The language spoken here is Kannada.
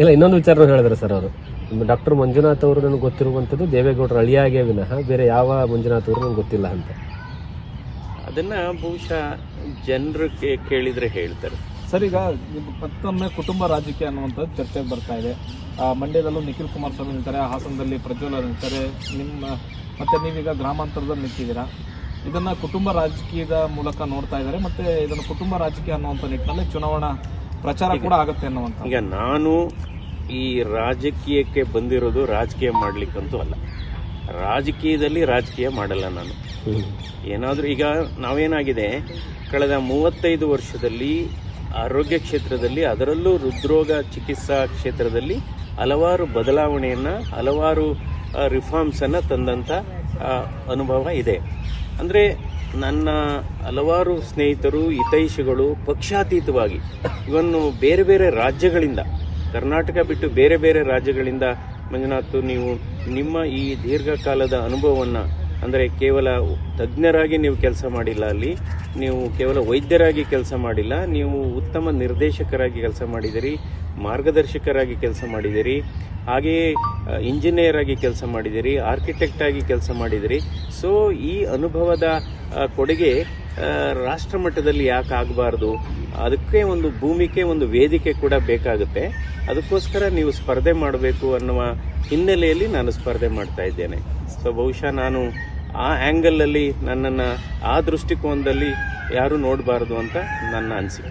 ಇಲ್ಲ ಇನ್ನೊಂದು ವಿಚಾರ ಹೇಳಿದ್ರು ಸರ್ ಅವರು. ಡಾಕ್ಟರ್ ಮಂಜುನಾಥ್ ಅವರು ನನಗೆ ಗೊತ್ತಿರುವಂಥದ್ದು ದೇವೇಗೌಡರ ಅಳಿಯಾಗೆ ವಿನಃ ಬೇರೆ ಯಾವ ಮಂಜುನಾಥ್ ಅವರು ನನಗೆ ಗೊತ್ತಿಲ್ಲ ಅಂತ. ಅದನ್ನ ಬಹುಶಃ ಜನರು ಕೇಳಿದರೆ ಹೇಳ್ತಾರೆ. ಸರ್ ಈಗ ನಿಮ್ಮ ಮತ್ತೊಮ್ಮೆ ಕುಟುಂಬ ರಾಜಕೀಯ ಅನ್ನುವಂಥದ್ದು ಚರ್ಚೆಗೆ ಬರ್ತಾ ಇದೆ. ಆ, ಮಂಡ್ಯದಲ್ಲೂ ನಿಖಿಲ್ ಕುಮಾರ್ ಸ್ವಾಮಿ ನಿಲ್ತಾರೆ ಹಾಸನದಲ್ಲಿ ಪ್ರಜ್ವಲ ನಿಲ್ತಾರೆ ನಿಮ್ಮ ಮತ್ತೆ ನೀವೀಗ ಗ್ರಾಮಾಂತರದಲ್ಲಿ ನಿಂತಿದ್ದೀರಾ. ಇದನ್ನ ಕುಟುಂಬ ರಾಜಕೀಯದ ಮೂಲಕ ನೋಡ್ತಾ ಇದ್ದಾರೆ ಮತ್ತೆ ಇದನ್ನು ಕುಟುಂಬ ರಾಜಕೀಯ ಅನ್ನುವಂಥ ನಿಟ್ಟಿನಲ್ಲಿ ಚುನಾವಣಾ ಪ್ರಚಾರ ಕೂಡ ಆಗುತ್ತೆ ಅನ್ನುವಂಥ ಈಗ ನಾನು ಈ ರಾಜಕೀಯಕ್ಕೆ ಬಂದಿರೋದು ರಾಜಕೀಯ ಮಾಡಲಿಕ್ಕಂತೂ ಅಲ್ಲ. ರಾಜಕೀಯದಲ್ಲಿ ರಾಜಕೀಯ ಮಾಡಲ್ಲ ನಾನು. ಏನಾದರೂ ಈಗ ನಾವೇನಾಗಿದೆ ಕಳೆದ ಮೂವತ್ತೈದು ವರ್ಷದಲ್ಲಿ ಆರೋಗ್ಯ ಕ್ಷೇತ್ರದಲ್ಲಿ ಅದರಲ್ಲೂ ಹೃದ್ರೋಗ ಚಿಕಿತ್ಸಾ ಕ್ಷೇತ್ರದಲ್ಲಿ ಹಲವಾರು ಬದಲಾವಣೆಯನ್ನು ಹಲವಾರು ರಿಫಾರ್ಮ್ಸನ್ನು ತಂದಂಥ ಅನುಭವ ಇದೆ. ಅಂದರೆ ನನ್ನ ಹಲವಾರು ಸ್ನೇಹಿತರು, ಹಿತೈಷಿಗಳು, ಪಕ್ಷಾತೀತವಾಗಿ ಇವನ್ನು ಬೇರೆ ಬೇರೆ ರಾಜ್ಯಗಳಿಂದ, ಕರ್ನಾಟಕ ಬಿಟ್ಟು ಬೇರೆ ಬೇರೆ ರಾಜ್ಯಗಳಿಂದ ಮಂಜುನಾಥ್, ನೀವು ನಿಮ್ಮ ಈ ದೀರ್ಘಕಾಲದ ಅನುಭವವನ್ನು, ಅಂದರೆ ಕೇವಲ ತಜ್ಞರಾಗಿ ನೀವು ಕೆಲಸ ಮಾಡಿಲ್ಲ ಅಲ್ಲಿ, ನೀವು ಕೇವಲ ವೈದ್ಯರಾಗಿ ಕೆಲಸ ಮಾಡಿಲ್ಲ, ನೀವು ಉತ್ತಮ ನಿರ್ದೇಶಕರಾಗಿ ಕೆಲಸ ಮಾಡಿದಿರಿ, ಮಾರ್ಗದರ್ಶಕರಾಗಿ ಕೆಲಸ ಮಾಡಿದಿರಿ. ಹಾಗೆಯೇ ಇಂಜಿನಿಯರ್ ಆಗಿ ಕೆಲಸ ಮಾಡಿದಿರಿ ಆರ್ಕಿಟೆಕ್ಟ್ ಆಗಿ ಕೆಲಸ ಮಾಡಿದಿರಿ. ಸೊ ಈ ಅನುಭವದ ಕೊಡುಗೆ ರಾಷ್ಟ್ರ ಮಟ್ಟದಲ್ಲಿ ಯಾಕೆ ಆಗಬಾರ್ದು? ಅದಕ್ಕೆ ಒಂದು ಭೂಮಿಕೆ, ಒಂದು ವೇದಿಕೆ ಕೂಡ ಬೇಕಾಗುತ್ತೆ. ಅದಕ್ಕೋಸ್ಕರ ನೀವು ಸ್ಪರ್ಧೆ ಮಾಡಬೇಕು ಅನ್ನುವ ಹಿನ್ನೆಲೆಯಲ್ಲಿ ನಾನು ಸ್ಪರ್ಧೆ ಮಾಡ್ತಾ ಇದ್ದೇನೆ. ಸೊ ಬಹುಶಃ ನಾನು ಆ ಆ್ಯಂಗಲಲ್ಲಿ ನನ್ನನ್ನು, ಆ ದೃಷ್ಟಿಕೋನದಲ್ಲಿ ಯಾರೂ ನೋಡಬಾರ್ದು ಅಂತ ನನ್ನ ಅನಿಸಿಕೆ.